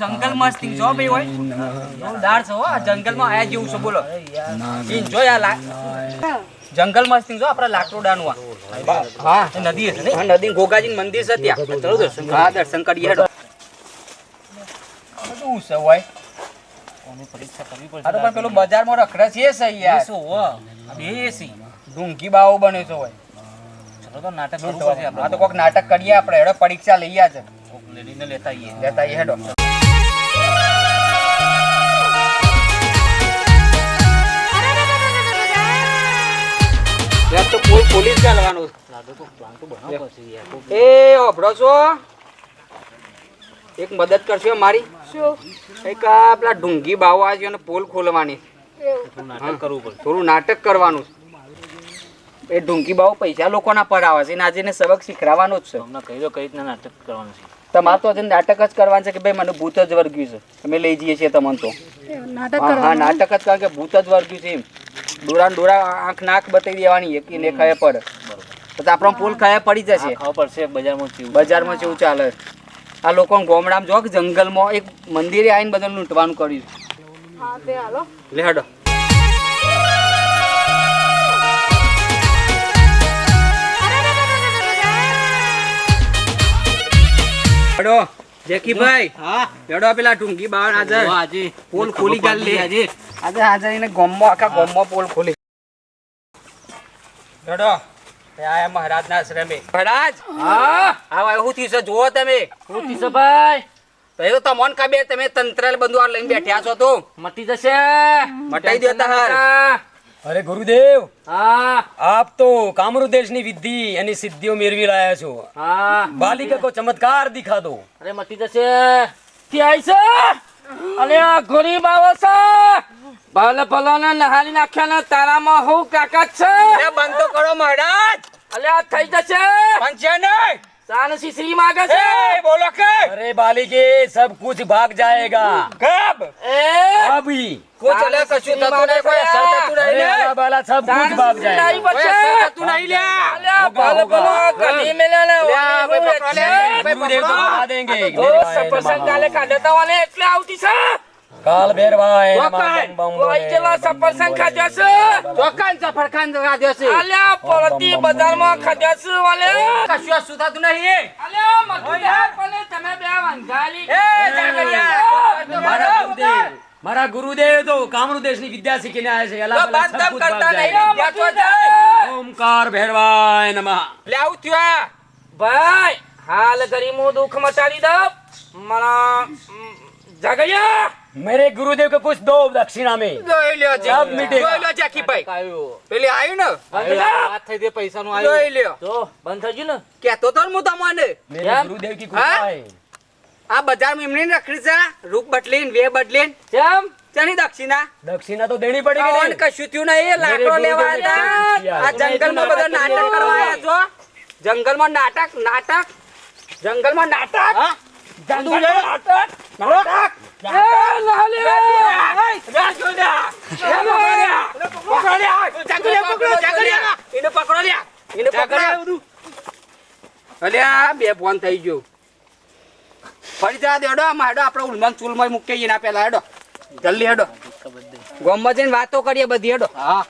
જંગલ મસ્તી જો ભાઈ હોય. જોરદાર છે હો આ જંગલમાં આયા જેવું છો બોલો. એન્જોય આ લા જંગલ મસ્તી જો આપણા લાકડોડાનું આ. હા નદી છે ને? હા નદી ગોગાજી મંદિર છે ત્યાં. ચલો દર્શન હા દર્શન કરીએ. હેડો બધું છે હોય? આ તો પણ પેલું બજારમાં રખડે છે છે યાર. બેસી ડુંગી બાવો બને છે હોય. ચલો તો નાટક કરવું પડશે આપણે. હા તો કોક નાટક કરીએ આપણે. હેડો પરીક્ષા લઈએ છે લેડીને લેતા આવીએ લેતા આવીએ હેડો યાર તો કોઈ પોલીસ ચાલવાનું એ ઓભળો છો એક મદદ કરશો મારી એક પેલા ઢુંગી બાવો આજે અને પોલ ખોલવાની. નાટક કરવું પડે થોડું નાટક કરવાનું. એ ઢુંગી બાવો પૈસા લોકોના પર આવે છે એને આજે સબક શીખડાવવાનો જ છે. તમને કહી દો કઈ રીતના નાટક કરવાનું છે. તમારે તો આજે નાટક જ કરવાનું છે કે ભાઈ મને ભૂત જ વર્ગ્યું છે. અમે લઈ જઈએ છીએ તમને તો. હા હા નાટક જ કારણ કે ભૂત જ વર્ગ્યું છે એમ. ડોરા ને ડોરા આંખ નાક બતાવી દેવાની એક ને ખાય પડે. તો આપણો પુલ ખાયા પડી જશે. ખબર ખાવા પડશે બજારમાં બજારમાં કેવું ચાલે. આ લોકો ગોમડામાં જો કે જંગલમાં એક મંદિરે આવીને બધાને લૂંટવાનું કર્યું લે હેડો. હેડો જેકીભાઈ. હા. હેડો પેલા ટુંગી બાર આજે આજે. પોલ ખોલી ગાલ. લે આજે. આજે આજે એને ગોમમાં આખા ગોમમાં પોલ ખોલી. હેડો. એ આયા મહારાજના આશ્રમે. મહારાજ? હા. આવા હું થયું છે? જુઓ તમે. શું થશે ભાઈ? તો તો તમને કાબે તમે તંત્ર બંધુઆર લઈને બેઠ્યા છો તો. મટી જશે. મટાઈ દેતા હાર. અરે ગુરુદેવ! હા. આપ તો કામરૂ દેશની વિધિ એની સિદ્ધિઓ મેળવી રહ્યા છો. હા. બાલિકા કો ચમત્કાર દિખા દો. અરે મટી જશે. ક્યાં છે? અરે આ ગરીબ આવો છે. ભલે ભલાને નહાલી નાખ્યા ને તારામાં હું કાકા છે? અરે બંધ તો કરો મહારાજ. અરે આ થઈ જશે. પંચે નહીં. સાનસી શ્રી માગે છે. બોલો કે. અરે બાલિકે સબ કુછ ભાગ જાયેગા. કબ એ? અભી કોઈ ચલે કશું થતું નહીં કોઈ અસર લે બાલા સબ કુછ ભાગ જાય. નહીં બચ્ચે તું નહીં લે. અલ્યા તમે બે વાંજાલી મારા ગુરુદેવ તો કામરૂ દેશની વિદ્યા શીખીને આવ્યા છે. કરતા નહીં ઓમકાર ભેરવાય નમઃ. લેવું થયા ભાઈ હાલ ગરીમો દુખ મચાડી દો મારા જગયા મેરે ગુરુદેવ કે કુછ દો દક્ષિણા મે લઈ લ્યો જબ મીટિંગ લઈ લ્યો જાકી ભાઈ. આવ્યો. પેલે ને? વાત થઈ દે પૈસા નું આવ્યું લઈ લ્યો. તો બંધ થઈ ને? કેતો તો હું તમને? મેરે ગુરુદેવ કી કૃપા હે આ બજારમાં એમની રખડી છે રૂપ બદલીન વે બદલીન કેમ તેની દક્ષિણા દક્ષિણા તો દેણી પડી ગઈ ઓન કશું થયું નહીં લાકડો લેવા આવ્યા આ જંગલમાં બધા નાટક કરવા આવ્યા છો જંગલમાં નાટક નાટક જંગલમાં નાટક જંગલ નાટક નાટક બે ફોન થઈ ગયું ફરી જા હેડો આમાં હેડો આપણે ઉલમાં ચૂલમાં મૂકીએ એના પહેલા હેડો. જલ્દી હેડો. ગોમમાં જઈને વાતો કરીએ બધી હેડો. હા.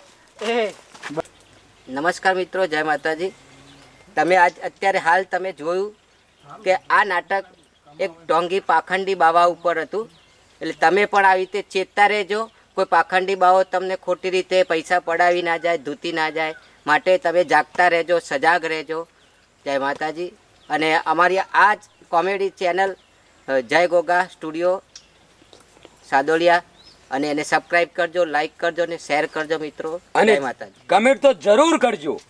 નમસ્કાર મિત્રો જય માતાજી. તમે આજ અત્યારે હાલ તમે જોયું કે આ નાટક એક ડોંગી પાખંડી બાવા ઉપર હતું. એટલે તમે પણ આવી રીતે ચેતતા રહેજો. કોઈ પાખંડી બાવો તમને ખોટી રીતે પૈસા પડાવી ના જાય ધૂતી ના જાય માટે તમે જાગતા રહેજો સજાગ રહેજો. જય માતાજી. અને અમારી આ જ કોમેડી ચેનલ જય ગોગા સ્ટુડિયો સાદોલિયા. અને એને સબસ્ક્રાઇબ કરજો લાઈક કરજો અને શેર કરજો મિત્રો. અને માતાજી. કમેન્ટ તો જરૂર કરજો.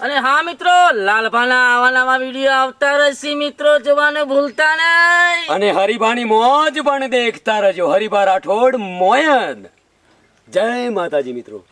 અને હા મિત્રો લાલભાના આવા નવા વીડિયો આવતા રહેશે મિત્રો જોવાને ભૂલતા નહીં. અને હરિભાની મોજ પણ દેખતા રહેજો. હરિભા રાઠોડ મોયન. જય માતાજી મિત્રો.